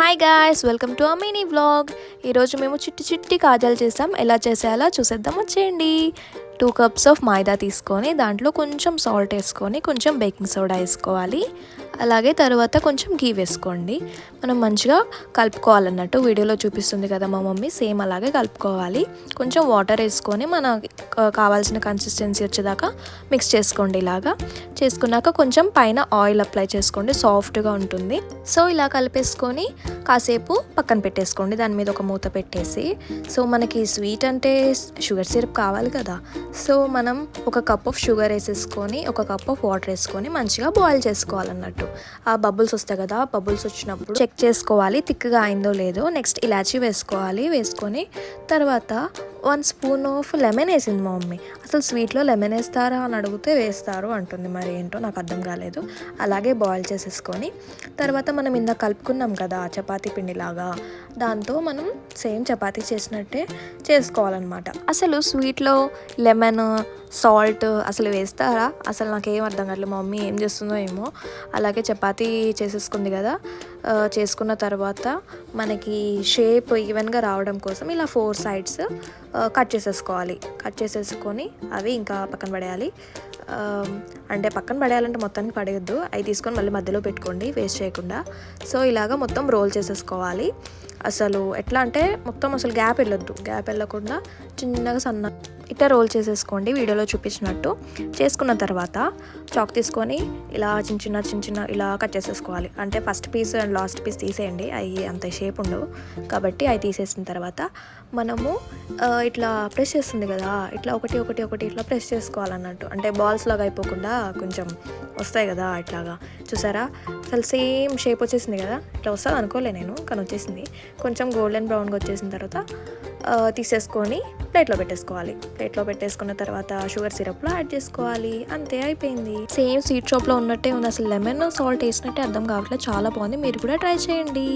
Hi guys welcome to mini vlog ఈరోజు మేము చిట్టి చిట్టి కాజాలు చేసాం. ఎలా చేసేయాలో చూసేద్దాం. వచ్చేయండి. టూ కప్స్ ఆఫ్ మైదా తీసుకొని దాంట్లో కొంచెం సాల్ట్ వేసుకొని కొంచెం బేకింగ్ సోడా వేసుకోవాలి. అలాగే తర్వాత కొంచెం గీ వేసుకోండి. మనం మంచిగా కలుపుకోవాలన్నట్టు వీడియోలో చూపిస్తుంది కదా మా మమ్మీ సేమ్ అలాగే కలుపుకోవాలి. కొంచెం వాటర్ వేసుకొని మన కావాల్సిన కన్సిస్టెన్సీ వచ్చేదాకా మిక్స్ చేసుకోండి ఇలాగా. చేసుకున్నాక కొంచెం పైన ఆయిల్ అప్లై చేసుకోండి సాఫ్ట్గా ఉంటుంది. సో ఇలా కలిపేసుకొని కాసేపు పక్కన పెట్టేసుకోండి. దాని మీద ఒక మూత పెట్టేసి. సో మనకి స్వీట్ అంటే షుగర్ సిరప్ కావాలి కదా. సో మనం ఒక కప్ ఆఫ్ షుగర్ వేసేసుకొని ఒక కప్ ఆఫ్ వాటర్ వేసుకొని మంచిగా బాయిల్ చేసుకోవాలన్నట్టు. ఆ బబుల్స్ వస్తాయి కదా బబుల్స్ వచ్చినప్పుడు చెక్ చేసుకోవాలి థిక్గా అయిందో లేదో. నెక్స్ట్ ఇలాచీ వేసుకోవాలి వేసుకొని తర్వాత వన్ స్పూన్ ఆఫ్ లెమన్ వేసింది మా మమ్మీ. అసలు స్వీట్లో లెమన్ వేస్తారా అని అడిగితే వేస్తారు అంటుంది. మరి ఏంటో నాకు అర్థం కాలేదు. అలాగే బాయిల్ చేసేసుకొని తర్వాత మనం ఇందా కలుపుకున్నాం కదా చపాతీ పిండిలాగా. దాంతో మనం సేమ్ చపాతీ చేసినట్టే చేసుకోవాలన్నమాట. అసలు స్వీట్లో లెమన్ సాల్ట్ అసలు వేస్తారా? అసలు నాకేం అర్థం కావట్లేదు మా మమ్మీ ఏం చేస్తుందో ఏమో. అలాగే చపాతీ చేసేసుకుంది కదా. చేసుకున్న తర్వాత మనకి షేప్ ఈవెన్గా రావడం కోసం ఇలా ఫోర్ సైడ్స్ కట్ చేసేసుకోవాలి. కట్ చేసేసుకొని అవి ఇంకా పక్కన పడేయాలి. అంటే పక్కన పడేయాలంటే మొత్తానికి పడేయద్దు. అవి తీసుకొని మళ్ళీ మధ్యలో పెట్టుకోండి వేస్ట్ చేయకుండా. సో ఇలాగా మొత్తం రోల్ చేసేసుకోవాలి. అసలు ఎట్లా అంటే మొత్తం అసలు గ్యాప్ వెళ్ళొద్దు. గ్యాప్ వెళ్ళకుండా చిన్నగా సన్న ఇట్లా రోల్ చేసేసుకోండి. వీడియోలో చూపించినట్టు చేసుకున్న తర్వాత చాక్ తీసుకొని ఇలా చిన్న చిన్న చిన్న చిన్న ఇలా కట్ చేసేసుకోవాలి. అంటే first piece and last piece తీసేయండి. అవి అంత షేప్ ఉండవు. కాబట్టి అవి తీసేసిన తర్వాత మనము ఇట్లా ప్రెస్ చేస్తుంది కదా ఇట్లా ఒకటి ఒకటి ఒకటి ఇట్లా ప్రెస్ చేసుకోవాలన్నట్టు. అంటే బాల్స్ లాగా అయిపోకుండా కొంచెం వస్తాయి కదా ఇట్లాగా చూసారా? అసలు సేమ్ షేప్ వచ్చేసింది కదా. ఇట్లా వస్తుంది అనుకోలే నేను కానీ వచ్చేసింది. కొంచెం గోల్డెన్ బ్రౌన్గా వచ్చేసిన తర్వాత తీసేసుకొని ప్లేట్లో పెట్టేసుకోవాలి. ప్లేట్లో పెట్టేసుకున్న తర్వాత షుగర్ సిరప్లో యాడ్ చేసుకోవాలి. అంతే అయిపోయింది. సేమ్ స్వీట్ షాప్లో ఉన్నట్టే ఉంది. అసలు లెమన్ సాల్ట్ వేసినట్టే అర్థం కావట్లేదు. చాలా బాగుంది. మీరు కూడా ట్రై చేయండి.